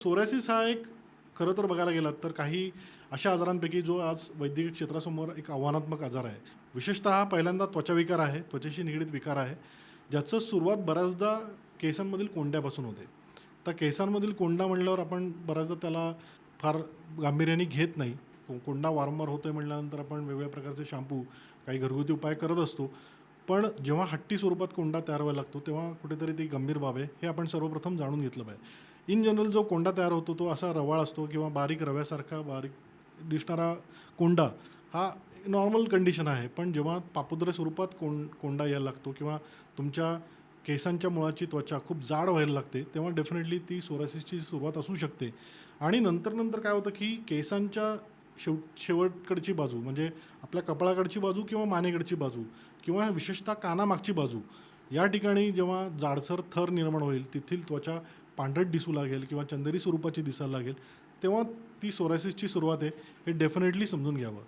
Psoriasis हा एक खरं तर बघायला गेलात तर काही अशा आजारांपैकी जो आज वैद्यकीय क्षेत्रासमोर एक आव्हानात्मक आजार आहे. विशेषतः पहिल्यांदा त्वचाविकार आहे त्वचेशी निगडीत विकार आहे ज्याचं सुरुवात बऱ्याचदा केसांमधील कोंड्यापासून होते. तर केसांमधील कोंडा म्हणल्यावर आपण बऱ्याचदा त्याला फार गांभीर्याने घेत नाही. कोंडा वारंवार होतोय म्हटल्यानंतर आपण वेगवेगळ्या प्रकारचे शॅम्पू काही घरगुती उपाय करत असतो. पण जेव्हा हट्टी स्वरूपात कोंडा तयार व्हायला लागतो तेव्हा कुठेतरी ती गंभीर बाब आहे हे आपण सर्वप्रथम जाणून घेतलं पाहिजे. इन जनरल जो कोंडा तयार होतो तो असा रवाळ असतो किंवा बारीक रव्यासारखा बारीक दिसणारा कोंडा हा नॉर्मल कंडिशन आहे. पण जेव्हा पापुद्र स्वरूपात कोंड कोंडा यायला लागतो किंवा तुमच्या केसांच्या मुळाची त्वचा खूप जाड व्हायला लागते तेव्हा डेफिनेटली ती सोरासिसची सुरुवात असू शकते. आणि नंतर नंतर काय होतं की केसांच्या शेव शेवटकडची बाजू म्हणजे आपल्या कपाळाकडची बाजू किंवा मानेकडची बाजू किंवा विशेषतः कानामागची बाजू या ठिकाणी जेव्हा जाडसर थर निर्माण होईल तेथील त्वचा पांढरट दिसू लागेल किंवा चंदेरी स्वरूपाची दिसायला लागेल तेव्हा ती सोरायसिसची सुरुवात आहे हे डेफिनेटली समजून घ्यावं.